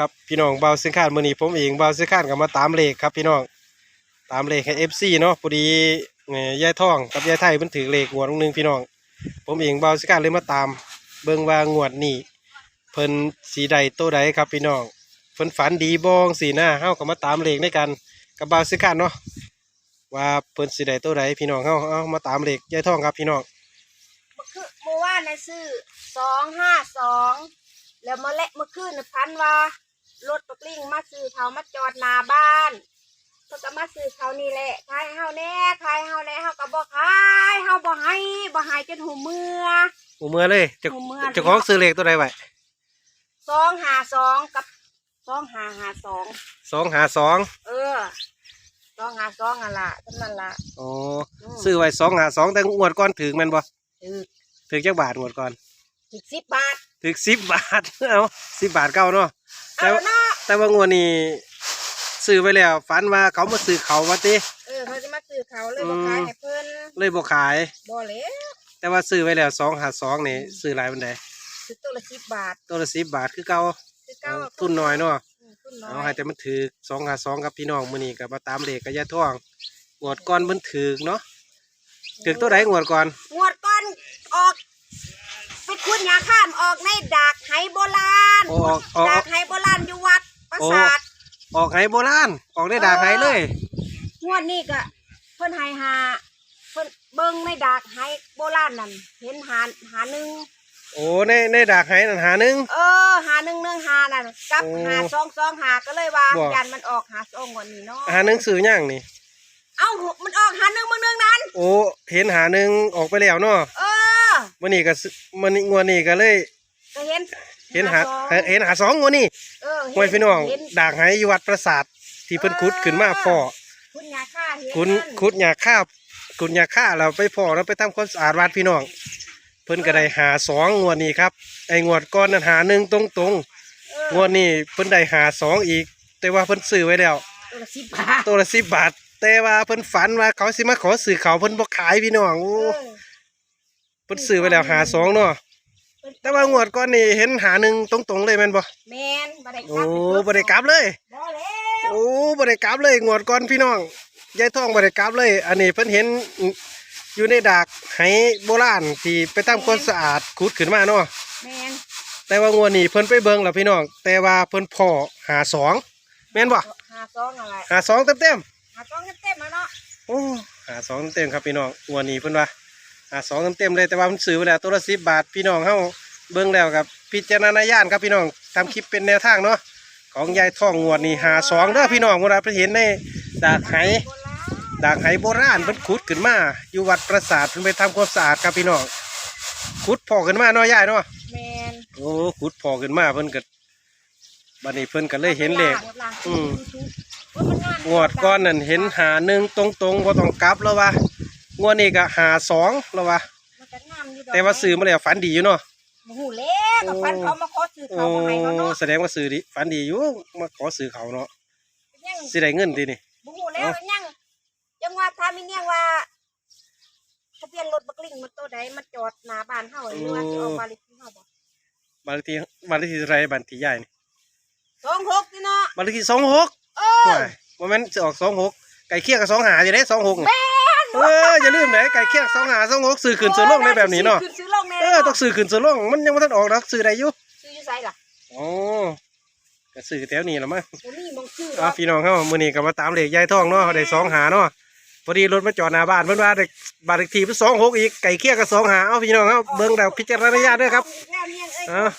ครับพี่น้องเบาเส้นข้านมือนี้ผมเองเบาเส้นข้านก็มาตามเลขครับพี่น้องตามเลขให้เอฟซีเนาะพอดีเอ่อยายท่องกับยายไทยเพิ่นถือเลขงวดนึงพี่น้อง ผมเองเบาเส้นข้านเลยมาตาม เบิ่งว่างวดนี้เพิ่นสีใดโตใดครับพี่น้องเพิ่นฝันดีบองสีหน้าเฮาก็มาตามเลขด้วยกันกับเบาเส้นข้านเนาะว่าเพิ่นสีใดโตใดพี่น้องเฮาเอามาตามเลขยายท่องครับพี่น้องเมื่อคืนเมื่อวานนะซื้อสองห้าสองแล้วมื่อเละเมื่อคืนพันว่า รถปกลิ่งมาซื้อเขามาจอดหน้าบ้านเพิ่นก็มาซื้อเขานี่แหละขายให้เฮาแน่ขายให้เฮาแน่เฮาก็บ่ขายเฮาบ่ให้บ่ให้จนหูเมื่ออูเมื่อเลยเจะหูเมื่อ จะของซื้อเลขตัวใดไว้สองห้าสองกับสองห้าห้าสองสองหาสองเออสองห้าสองอะล่ะทั้งนั้นล่ะอ๋อมซื้อไว้สองหาสองแต่งวดก่อนถึงแมันบ่ถือถึงจักบาทงวดก่อนถึกสิบบาทถึงสิบบาท เอาสิบบาทเก้าเนาะ แต่เอาว่าเนาะแต่ว่างวดนี้ซื้อไปแล้วฝันว่าเขามาซื้อเขาว่าติเออเขาจะมาซื้อเขาเลยบ่ขายให้เพิ่นเลยบ่ขายบ่แล้วแต่ว่าซื้อไว้แล้วสองหาสองนี่ซื้อหลายมันใดซื้อตัวละสิบบาทตัวละสิบบาทคือเก่าซื้อเก้าเอาทุนน้อยเนาะอืมทุนน้อเอายให้แต่มันถือสองหาสองกับพี่น้องมื้อนี้ก็มาตามเลขกับยาท่องงวดก่อนมันถือเนาะถือตัวใดงวดก่อนงวดก่อนออกไปคุณยาข้ามออกในดากไหโบรา ณโอ้ออกออก ดากไหโบราณอยู่วัดปราสาทออกไหโบราณออกได้ดากไหเลย งวดนี้ก็เพิ่นให้หาเพิ่นเบิ่งในดากไหโบราณนั่นเห็นหาหาหนึ่งโอ้ในในดากไหนั่นหาหนึงเออหาหนึ่งหนึ่งหานั่นกับโอ้หาสองสองหาก็เลยว่าบ่ยันมันออกหาสองกว่านี้เนาะหาหนึงซื้อย่างนี่ เอ้ามันออกหาหนึ่งมึงหนึ่งนั้น โอ้เห็นหาหนึ่งออกไปแล้วเนาะเออ วันนี้ก็ซื้อวันนี้งวดนี้ก็เลยก็เห็น เห็นหาสองเห็นหาสองงวดนี้เออหวยพี่น้องเห็นด่างไหอยู่วัดประสาทที่เพิ่นขุดขึ้นมาพ่อคุณยาฆ่าเห็นขุดนั่นขุดหญ้าข้าวขุดหญ้าข้าเราไปพ่อแล้วไปทำความสะอาดวัดพี่น้อง เพิ่นก็ได้หาสองงวดนี้ครับไอ้งวดก่อนนั้นหาหนึ่งตรงตรงเออๆงวดนี้เพิ่นได้หาสองอีก แต่ว่าเพิ่นซื้อไว้แล้วตัวละสิบบาทตัวละสิบบาท แต่ว่าเพิ่นฝันว่าเขาสิมาขอซื้อเขาเพิ่นบ่ขายพี่น้องโอ้เออเพิ่นซื้อไว้แล้วหาสองเนาะ แต่ว่างวดก่อนนี่เห็นหาหนึ่งตรงๆเลยแม่นบ่แมนบ่ได้กโอ้ลับบ่ได้กลับเลย บ่แล้วโอ้บ่ได้กลับเลยงวดก่อนพี่น้องยายทองบ่ได้กลับเลย อันนี้เพิ่นเห็นอยู่ในดากไหโบราณที่ไปทำความสะอาดขุดขึ้นมาเนาะแมนแต่ว่างวดนี้เพิ่นไปเบิ่งแล้วพี่น้อง แต่ว่าเพิ่นพอหาสองแม่นบ่หาซองอะไรหาสองเต็มหาซองเต็มๆแล้วเนาะๆโอ้หาสองเต็มๆครับพี่น้องงวดนี้เพิ่นว่าหาสองเต็มๆเลยแต่ว่าเพิ่นซื้อไว้แล้วตัวละ10บาทพี่น้องเฮา เบิ่งแล้วกับพิจารณญาณครับพี่น้องทำคลิปเป็นแนวทางเนาะของยายทองงวดนี้หาสองเด้อพี่น้องเวลาไปเห็นในดากไหโบราณดากไหโบราณเพิ่นขุดขึ้นมา อยู่วัดประสาทเพิ่นไปทำความสะอาดครับพี่น้องขุดพอขึ้นมาเนาะยายเนาะแมนโอ้ขุดพอขึ้นมาเพิ่นก็บัดนี้เพิ่นก็เลยเห็นเลขอืมงวดก้อนนั่นเห็นหาหนึ่งตรงๆบ่ต้องกลับแล้ววะงวดนี้ก็หาสองแล้ววะมันก็งามอยู่ดอกแต่ว่าซื้อมาแล้วฝันดีอยู่เนาะ บ่ฮู้แล้วกับพันเขามาขอซื้อโอ้เขาบ่ให้เขาเนาะแสดงว่าซื้อดีฝันดีอยู่มาขอซื้อเขาเนาะยังสิได้เงินทีนี่บ่ฮู้แล้วยังยังว่าถ้ามีเนี่ยว่าทะเบียนรถบักลิงมันตัวใดมันจอดหน้าบ้านเฮาหรือว่าสิออกบ้านเลขที่เฮาบ่บ้านเลขที่บ้านเลขที่เท่าไหรบ้านที่ใหญ่นี่26นี่เนาะบ้านเลขที่สองหกเอโอ้อยโมเมนต์จะออกสองหกไก่เคียงกับสองหาอยู่ได้สองหกเอออย่าลืมนะไก่เคียงสองหาสองหกซื้อขึ้นซื้อลงได้แบบนี้เนาะซื้ อซื้อลงแน่เออต้องซื้อขึ้นซื้อลงมันยังไม่ทันออกนะซื้อได้อยู่ซื้ออยู่ไสล่ะอ๋อก็ซื้อแถวนี้ละมั้งบ่มีบ่ซื้ออะพี่น้องเข้ามื้อนี้ก็มาตามเลขยายทองเนาะได้สองหาเนาะพอดีรถมาจอดหน้าบ้านเพิ่นว่าได้บ้านเลขที่เพิ่นสองหกอีกไก่เคียงกับสองหาเอาพี่น้องเฮาเบิ่งแล้วพิจารณาญาณด้วยครับแล้วเนี่ยเอ้ยอะ